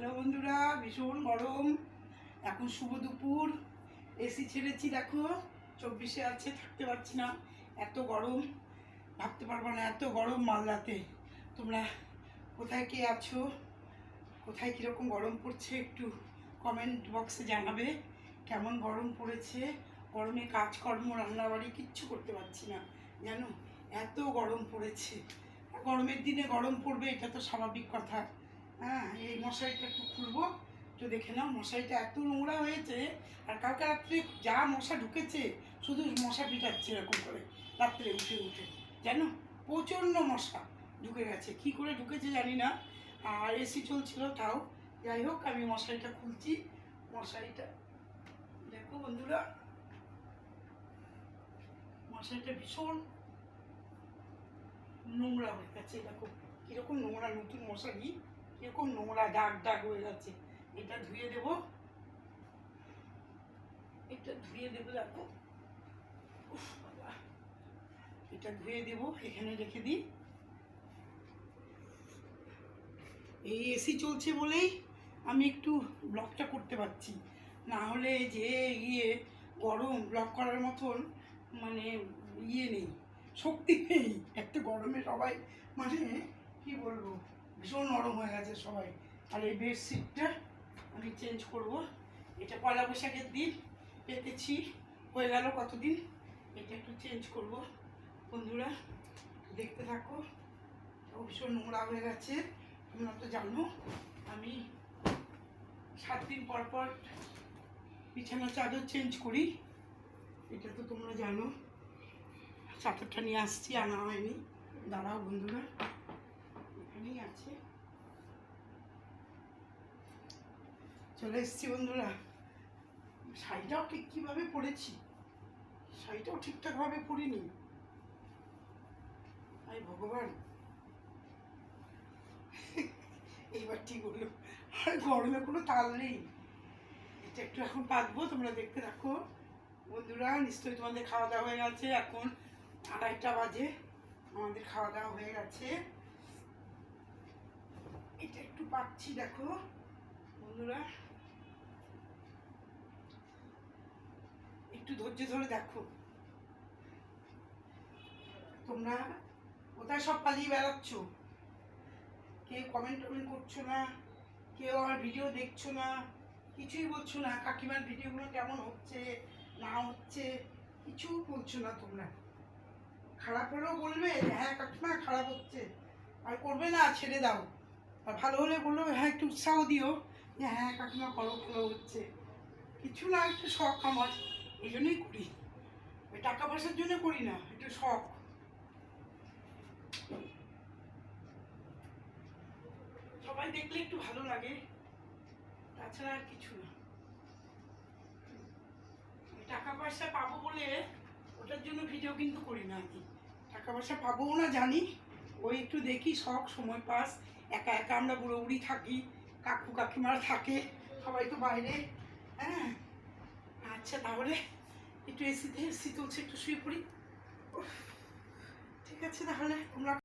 Hello বন্ধুরা, ভীষণ গরম। এখন শুভ দুপুর। এসি ছেড়েছি, দেখো। চব্বিশে আছে, থাকতে পারছি না। এত গরম। ভাবতে পারব না, এত গরম মালদাতে। তোমরা কোথায় কে আছো? কোথায় কীরকম গরম পড়ছে একটু কমেন্ট বক্সে জানাবে। কেমন গরম পড়েছে? গরমে কাজকর্ম, রান্নাবাড়ি কিচ্ছু করতে পারছি না। জানো? এত গরম পড়েছে। গরমের দিনে গরম পড়বে, এটা তো স্বাভাবিক কথা। হ্যাঁ এই মশারিটা একটু খুলবো। একটু দেখে নাও, মশারিটা এত নোংরা হয়েছে, আর কালকে রাত্রে যা মশা ঢুকেছে, শুধু মশা পিটাচ্ছে এরকম করে, রাত্রে উঠে উঠে। জানো? প্রচণ্ড মশা ঢুকে গেছে। কি করে ঢুকেছে জানি না। আর এসি চলছিল, তাও। যাই হোক, আমি মশারিটা খুলছি। মশারিটা, দেখো বন্ধুরা। মশারিটা ভীষণ নোংরা হয়ে গেছে, দেখো। কীরকম নোংরা নতুন মশারি কীরকম নোংরা দাগ দাগ হয়ে যাচ্ছে। এটা ধুয়ে দেব। এটা ধুয়ে দেবো, দেখো। এটা ধুয়ে দেবো, এখানে রেখে দিই। এই এসি চলছে বলেই আমি একটু ব্লকটা করতে পারছি। না হলে যে ইয়ে গরম ব্লক করার মতন মানে ইয়ে নেই, শক্তি নেই। এত গরমে সবাই মানে কি বলব? ভীষণ নরম হয়ে গেছে সবাই। আর এই বেডশিটটা আমি চেঞ্জ করব। এটা পয়লা বৈশাখের দিন পেতেছি হয়ে গেল কতদিন? এটা একটু চেঞ্জ করব। বন্ধুরা, দেখতে থাকো। ভীষণ নোংরা হয়ে গেছে, তোমরা তো জানো। আমি সাত দিন পর পর বিছানা চাদর চেঞ্জ করি। এটা তো তোমরা জানো। চাদরটা নিয়ে আসছি, আনা হয়নি। দাঁড়াও বন্ধুরা। এখানেই আছে। চলে এসছি বন্ধুরা। শাড়িটাও ঠিক কীভাবে পরেছি? শাড়িটাও ঠিকঠাকভাবে পরিনি। আই ভগবান। এইবার ঠিক হলো। আর গরমে কোনো তাল নেই। এটা একটু এখন পাকবো, তোমরা দেখতে থাকো। বন্ধুরা, নিশ্চয়ই তোমাদের খাওয়া দাওয়া হয়ে গেছে। এখন আড়াইটা বাজে। আমাদের খাওয়া দাওয়া হয়ে গেছে। এটা একটু পাচ্ছি, দেখো। বন্ধুরা, একটু ধৈর্য ধরে দেখো। তোমরা কোথায় সব পালিয়ে বেড়াচ্ছ? কেউ কমেন্ট টমেন্ট করছ না? কেউ আমার ভিডিও দেখছ না? কিছুই বলছো না, কাকিমার ভিডিওগুলো কেমন হচ্ছে, না হচ্ছে কিছু বলছো না তোমরা। খারাপ হলেও বলবে হ্যাঁ কাকিমা, খারাপ হচ্ছে। আর করবে না, ছেড়ে দাও। আর ভালো হলে বলল হ্যাঁ একটু উৎসাহ দিও। যে হ্যাঁ কাকিমা, করো ভালো হচ্ছে। কিছু না, একটু শখ আমার এই জন্যই করি। ওই টাকা পয়সার জন্য করি না, একটু শখ। সবাই দেখলে একটু ভালো লাগে, তাছাড়া আর কিছু না। টাকা পয়সা পাবো বলে ওটার জন্য ভিডিও কিন্তু করি না আমি। টাকা পয়সা পাবোও না জানি, ওই একটু দেখি, শখ, সময় পাস। একা একা আমরা বুড়ো বুড়ি থাকি, কাকু কাকিমারা থাকে, সবাই তো বাইরে হ্যাঁ? আচ্ছা তাহলে একটু এসিতে এসি তুলছে, একটু শুয়ে পড়ি। ঠিক আছে তাহলে, তোমরা